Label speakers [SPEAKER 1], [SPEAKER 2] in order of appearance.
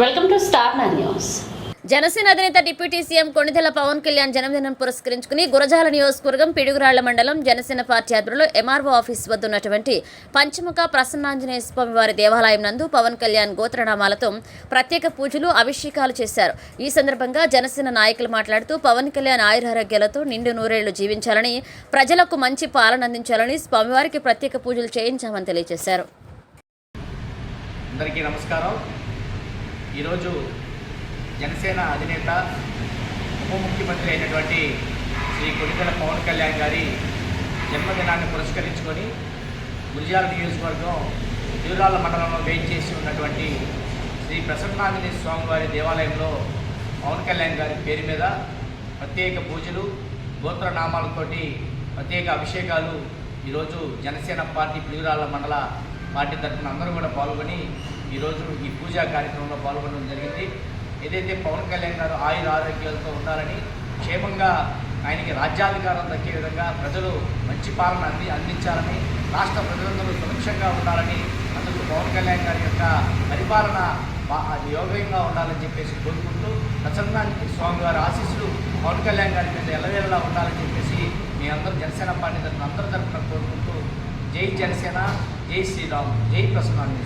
[SPEAKER 1] Welcome to star nine news
[SPEAKER 2] Janasena అధినేత deputy CM Konidela Pawan Kalyan జన్మదినం పురస్కరించుకుని గురజాల నియోజకవర్గం పిడుగురాళ్ళ మండలం జనసేన పార్టీ ఆధ్వర్యంలో ఎంఆర్ఓ ఆఫీస్ వద్ద ఉన్నటువంటి పంచముఖ ప్రసన్నాంజనేయ స్వామి వారి దేవాలయం నందు పవన్ కళ్యాణ్ గోత్రనామాలతో ప్రత్యేక పూజలు అభిషేకాలు చేశారు. ఈ సందర్భంగా జనసేన నాయకులు మాట్లాడుతూ పవన్ కళ్యాణ్ ఆయురారోగ్యాలతో నిండు నూరేళ్ళు జీవించాలని ప్రజలకు మంచి పాలన అందించాలని స్వామివారికి ప్రత్యేక పూజలు చేయించామని తెలియజేశారు.
[SPEAKER 3] అందరికీ నమస్కారం. ఈరోజు జనసేన అధినేత ఉప ముఖ్యమంత్రి అయినటువంటి శ్రీ కొడికల పవన్ కళ్యాణ్ గారి జన్మదినాన్ని పురస్కరించుకొని గురిజాల నియోజకవర్గం తిరురాళ్ళ మండలంలో వేయించేసి ఉన్నటువంటి శ్రీ ప్రసన్నాంజనేయ స్వామివారి దేవాలయంలో పవన్ కళ్యాణ్ గారి పేరు మీద ప్రత్యేక పూజలు గోత్రనామాలతోటి ప్రత్యేక అభిషేకాలు ఈరోజు జనసేన పార్టీ పిలుగురాళ్ళ మండల పార్టీ తరఫున అందరూ కూడా పాల్గొని ఈరోజు ఈ పూజా కార్యక్రమంలో పాల్గొనడం జరిగింది. ఏదైతే పవన్ కళ్యాణ్ గారు ఆయుర ఆరోగ్యాలతో ఉండాలని క్షేమంగా ఆయనకి రాజ్యాధికారం దక్కే విధంగా ప్రజలు మంచి పాలన అంది అందించాలని రాష్ట్ర ప్రజలందరూ సురక్షంగా ఉండాలని అందుకు పవన్ కళ్యాణ్ గారి యొక్క పరిపాలన యోగ్యంగా ఉండాలని చెప్పేసి కోరుకుంటూ ప్రసన్నానికి స్వామివారి ఆశీస్సులు పవన్ కళ్యాణ్ గారి మీద ఎల్లవేళలా ఉండాలని చెప్పేసి మీ అందరూ జనసేన పార్టీ తరఫున అందరి తరఫున కోరుకుంటూ జై జనసేన జై శ్రీరామ్ జై ప్రసన్నాన్ని